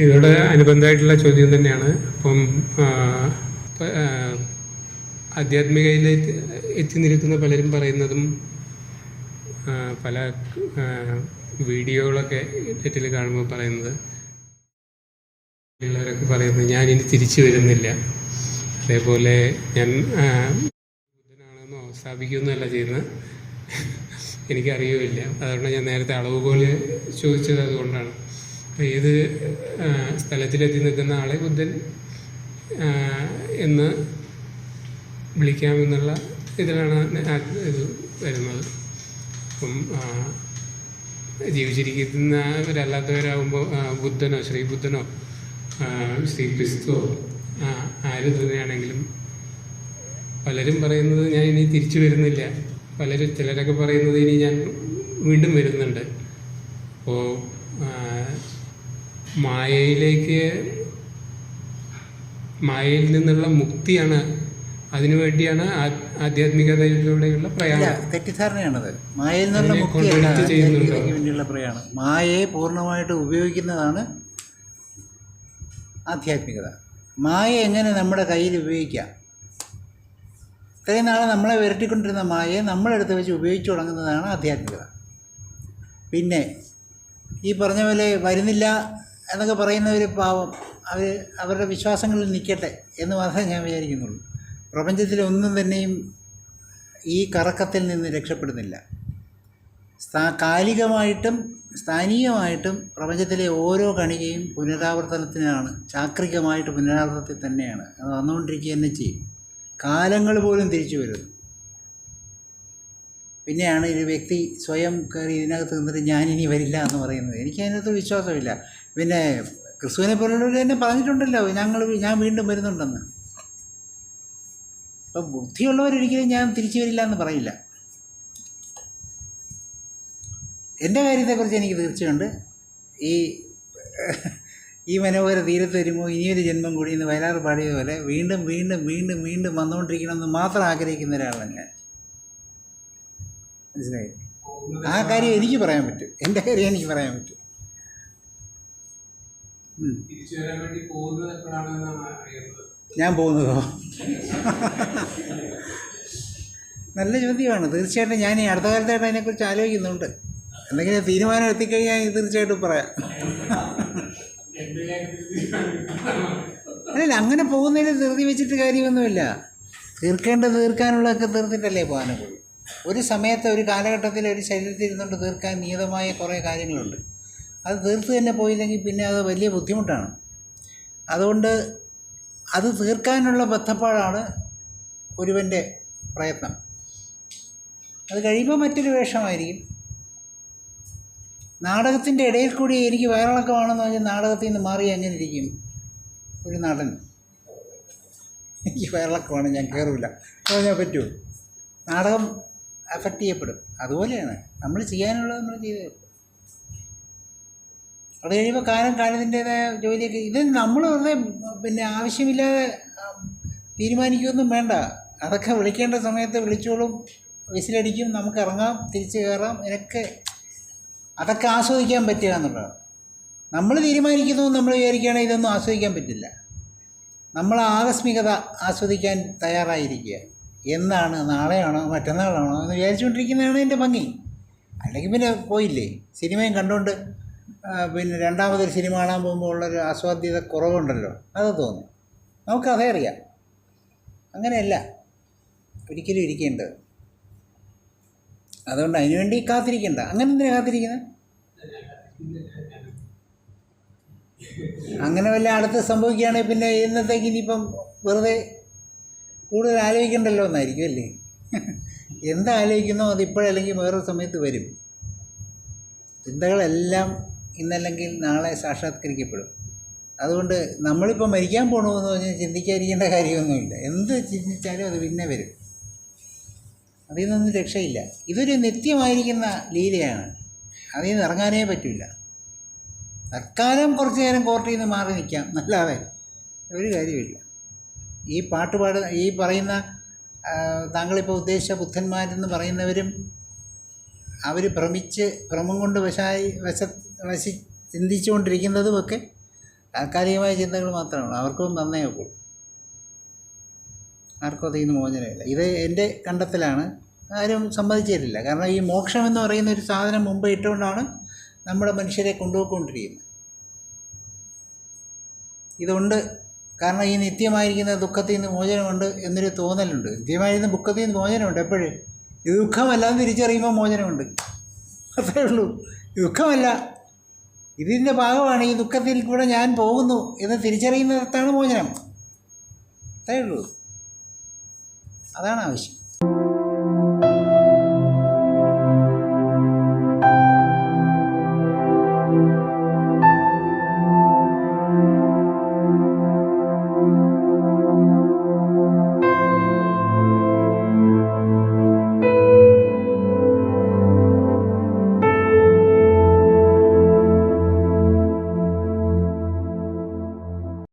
ഇതിനോട് അനുബന്ധമായിട്ടുള്ള ചോദ്യം തന്നെയാണ്. അപ്പം ആധ്യാത്മികയിൽ എത്തി നിൽക്കുന്ന പലരും പറയുന്നതും പല വീഡിയോകളൊക്കെ നെറ്റിൽ കാണുമ്പോൾ പറയുന്നത് ഉള്ളവരൊക്കെ പറയുന്നത് ഞാനിനി തിരിച്ചു വരുന്നില്ല. അതേപോലെ ഞാൻ ബുദ്ധനാണെന്ന് സ്ഥാപിക്കുമെന്നല്ല ചെയ്യുന്നത്. എനിക്കറിയുമില്ല അതുകൊണ്ട് ഞാൻ നേരത്തെ അളവുകോൽ ചോദിച്ചത് അതുകൊണ്ടാണ്. അപ്പോൾ ഏത് സ്ഥലത്തിലെത്തി നിൽക്കുന്ന ആളെ ബുദ്ധൻ എന്ന് വിളിക്കാമെന്നുള്ള ഇതിലാണ് ഇത് വരുന്നത്. അപ്പം ജീവിച്ചിരിക്കുന്നവരല്ലാത്തവരാകുമ്പോൾ ബുദ്ധനോ ശ്രീബുദ്ധനോ ആ, ശ്രീ ക്രിസ്തുവോ ആര് തന്നെയാണെങ്കിലും പലരും പറയുന്നത് ഞാൻ ഇനി തിരിച്ചു വരുന്നില്ല. പലരും ചിലരൊക്കെ പറയുന്നത് ഇനി ഞാൻ വീണ്ടും വരുന്നുണ്ട്. അപ്പോൾ മായയിലേക്ക് മായയിൽ നിന്നുള്ള മുക്തിയാണ് അതിനുവേണ്ടിയാണ് വേണ്ടിയാണ് ആധ്യാത്മികതയിലൂടെയുള്ള പ്രയാണം. തെറ്റിദ്ധാരണയാണത്. മായയിൽ നിന്നുള്ള അതിനെ മുക്തിയല്ല പ്രയാണം. മായയെ പൂർണമായിട്ട് ഉപയോഗിക്കുന്നതാണ് ആധ്യാത്മികത. മായ എങ്ങനെ നമ്മുടെ കയ്യിൽ ഉപയോഗിക്കാം? ഇത്രയും നാളെ നമ്മളെ വരട്ടിക്കൊണ്ടിരുന്ന മായയെ നമ്മളെടുത്ത് വെച്ച് ഉപയോഗിച്ചു തുടങ്ങുന്നതാണ് ആധ്യാത്മികത. പിന്നെ ഈ പറഞ്ഞ പോലെ വരുന്നില്ല എന്നൊക്കെ പറയുന്നവർ പാവം. അവർ അവരുടെ വിശ്വാസങ്ങളിൽ നിൽക്കട്ടെ എന്ന് മാത്രമേ ഞാൻ വിചാരിക്കുന്നുള്ളൂ. പ്രപഞ്ചത്തിലെ ഒന്നും തന്നെയും ഈ കറക്കത്തിൽ നിന്ന് രക്ഷപ്പെടുന്നില്ല. സ്ഥാ കാലികമായിട്ടും സ്ഥാനീയമായിട്ടും പ്രപഞ്ചത്തിലെ ഓരോ കണികയും പുനരാവർത്തനത്തിനാണ് ചാക്രികമായിട്ട് പുനരാവർത്തനത്തിൽ തന്നെയാണ്. അത് വന്നുകൊണ്ടിരിക്കുക തന്നെ ചെയ്യും. കാലങ്ങൾ പോലും തിരിച്ചു വരുന്നു. പിന്നെയാണ് ഒരു വ്യക്തി സ്വയം കയറി ഇതിനകത്ത് നിന്നിട്ട് ഞാനിനി വരില്ല എന്ന് പറയുന്നത്. എനിക്ക് അതിനകത്ത് വിശ്വാസമില്ല. പിന്നെ ക്രിസ്തുവിനെ പോലുള്ളവർ തന്നെ പറഞ്ഞിട്ടുണ്ടല്ലോ ഞങ്ങൾ ഞാൻ വീണ്ടും വരുന്നുണ്ടെന്ന്. അപ്പം ബുദ്ധിയുള്ളവരൊരിക്കലും ഞാൻ തിരിച്ചു വരില്ല എന്ന് പറയില്ല. എന്റെ കാര്യത്തെക്കുറിച്ച് എനിക്ക് തീർച്ചയുണ്ട്. ഈ ഈ മനോഹര തീരത്ത് വരുമ്പോൾ ഇനിയൊരു ജന്മം കൂടി ഇന്ന് വയലാർ പാടിയതുപോലെ വീണ്ടും വീണ്ടും വീണ്ടും വീണ്ടും വന്നുകൊണ്ടിരിക്കണമെന്ന് മാത്രം ആഗ്രഹിക്കുന്ന ഒരാളാണ് ഞാൻ. മനസ്സിലായി? ആ കാര്യം എനിക്ക് പറയാൻ പറ്റും. എന്റെ കാര്യം എനിക്ക് പറയാൻ പറ്റും. തിരിച്ചു വരാൻ വേണ്ടി പോകുന്നത് എപ്പോഴാണെന്നാണ് അറിയുന്നത്? ഞാൻ പോകുന്നതോ? നല്ല ചോദ്യമാണ്. തീർച്ചയായിട്ടും ഞാൻ ഈ അടുത്ത കാലത്തായിട്ട് അതിനെക്കുറിച്ച് ആലോചിക്കുന്നുണ്ട്. എന്തെങ്കിലും തീരുമാനം എത്തിക്കഴിഞ്ഞാൽ തീർച്ചയായിട്ടും പറയാം. അല്ല അങ്ങനെ പോകുന്നതിൽ ധൃതി വെച്ചിട്ട് കാര്യമൊന്നുമില്ല. തീർക്കേണ്ടത് തീർക്കാനുള്ളതൊക്കെ തീർത്തിട്ടല്ലേ പോകാനുള്ളൂ. ഒരു സമയത്ത് ഒരു കാലഘട്ടത്തിൽ ഒരു ശരീരത്തിൽ ഇരുന്നുകൊണ്ട് തീർക്കാൻ നിയതമായ കുറേ കാര്യങ്ങളുണ്ട്. അത് തീർത്ത് തന്നെ പോയില്ലെങ്കിൽ പിന്നെ അത് വലിയ ബുദ്ധിമുട്ടാണ്. അതുകൊണ്ട് അത് തീർക്കാനുള്ള ബദ്ധപ്പാടാണ് ഒരുവന്റെ പ്രയത്നം. അത് കഴിയുമ്പോൾ മറ്റൊരു വേഷമായിരിക്കും. നാടകത്തിന്റെ ഇടയിൽ കൂടി എനിക്ക് വയറിളക്കമാണെന്ന് പറഞ്ഞാൽ നാടകത്തിൽ നിന്ന് മാറി എങ്ങനെ ഇരിക്കും ഒരു നടൻ. എനിക്ക് വയറിളക്കമാണ് ഞാൻ കയറില്ല പറഞ്ഞാൽ പറ്റുമോ? നാടകം അഫക്റ്റ് ചെയ്യപ്പെടും. അതുപോലെയാണ്. നമ്മൾ ചെയ്യാനുള്ളത് നമ്മൾ ചെയ്തേ. അത് കഴിയുമ്പോൾ കാലം കാലത്തിന്റെതായ ജോലിയൊക്കെ. ഇത് നമ്മൾ വെറുതെ പിന്നെ ആവശ്യമില്ലാതെ തീരുമാനിക്കുകയൊന്നും വേണ്ട. അതൊക്കെ വിളിക്കേണ്ട സമയത്ത് വിളിച്ചോളും വിസിലടിക്കും നമുക്ക് ഇറങ്ങാം തിരിച്ച് കയറാം ഇതൊക്കെ അതൊക്കെ ആസ്വദിക്കാൻ പറ്റുക എന്നുള്ളതാണ്. നമ്മൾ തീരുമാനിക്കുന്നു നമ്മൾ വിചാരിക്കുകയാണെങ്കിൽ ഇതൊന്നും ആസ്വദിക്കാൻ പറ്റില്ല. നമ്മൾ ആകസ്മികത ആസ്വദിക്കാൻ തയ്യാറായിരിക്കുക. എന്നാണ് നാളെയാണോ മറ്റന്നാളാണോ എന്ന് വിചാരിച്ചുകൊണ്ടിരിക്കുന്നതാണ് എന്റെ ഭംഗി. അല്ലെങ്കിൽ പിന്നെ പോയില്ലേ സിനിമയും കണ്ടുകൊണ്ട് പിന്നെ രണ്ടാമതൊരു സിനിമ കാണാൻ പോകുമ്പോൾ ഉള്ളൊരു ആസ്വാദ്യത കുറവുണ്ടല്ലോ. അത് തോന്നി. നമുക്ക് അതേ അറിയാം. അങ്ങനെയല്ല. ഒരിക്കലും ഇരിക്കേണ്ടത് അതുകൊണ്ട് അതിനുവേണ്ടി കാത്തിരിക്കണ്ട. അങ്ങനെ എന്തിനാണ് കാത്തിരിക്കുന്നത് അങ്ങനെ വല്ല അടുത്ത് സംഭവിക്കുകയാണെങ്കിൽ പിന്നെ ഇന്നത്തേക്ക് ഇനിയിപ്പം വെറുതെ കൂടുതൽ ആലോചിക്കണ്ടല്ലോ എന്നായിരിക്കും അല്ലേ? എന്താലോചിക്കുന്നോ അത് ഇപ്പോഴല്ലെങ്കിൽ വേറൊരു സമയത്ത് വരും. ചിന്തകളെല്ലാം ഇന്നല്ലെങ്കിൽ നാളെ സാക്ഷാത്കരിക്കപ്പെടും. അതുകൊണ്ട് നമ്മളിപ്പോൾ മരിക്കാൻ പോകണമെന്ന് പറഞ്ഞാൽ ചിന്തിക്കാതിരിക്കേണ്ട കാര്യമൊന്നുമില്ല. എന്ത് ചിന്തിച്ചാലും അത് പിന്നെ വരും. അതിൽ നിന്നൊന്നും രക്ഷയില്ല. ഇതൊരു നിത്യമായിരിക്കുന്ന ലീലയാണ്. അതിൽ നിന്ന് ഇറങ്ങാനേ പറ്റില്ല തൽക്കാലം കുറച്ച് നേരം കോർട്ടിൽ നിന്ന് മാറി നിൽക്കാം. നല്ലാതെ ഒരു കാര്യമില്ല ഈ പാട്ട് പാട് ഈ പറയുന്ന താങ്കളിപ്പോൾ ഉദ്ദേശിച്ച ബുദ്ധന്മാരെന്ന് പറയുന്നവരും അവർ ഭ്രമിച്ച് ഭ്രമം കൊണ്ട് വശായി വശ വശി ചിന്തിച്ചുകൊണ്ടിരിക്കുന്നതുമൊക്കെ താൽക്കാലികമായ ചിന്തകൾ മാത്രമാണ്. അവർക്കും നന്നേ ഒക്കുള്ളൂ ആർക്കും അതിൽ നിന്ന് മോചനമില്ല. ഇത് എന്റെ കണ്ടെത്തലാണ്. ആരും സമ്മതിച്ചിട്ടില്ല. കാരണം ഈ മോക്ഷം എന്ന് പറയുന്ന ഒരു സാധനം മുമ്പ് ഇട്ടുകൊണ്ടാണ് നമ്മുടെ മനുഷ്യരെ കൊണ്ടുപോയിക്കൊണ്ടിരിക്കുന്നത്. ഇതുണ്ട്. കാരണം ഈ നിത്യമായിരിക്കുന്ന ദുഃഖത്തിൽ നിന്ന് മോചനമുണ്ട് എന്നൊരു തോന്നലുണ്ട്. നിത്യമായിരുന്ന ദുഃഖത്തിൽ നിന്ന് മോചനമുണ്ട്. എപ്പോഴും. ഇത് ദുഃഖമല്ലാന്ന് തിരിച്ചറിയുമ്പോൾ മോചനമുണ്ട്. അത്രേ ഉള്ളൂ. ദുഃഖമല്ല. ഇതിന്റെ ഭാഗമാണ് ഈ ദുഃഖത്തിൽ കൂടെ ഞാൻ പോകുന്നു എന്ന് തിരിച്ചറിയുന്നിടത്താണ് മോചനം. അത്രയേ ഉള്ളൂ. അതാണ് ആവശ്യം.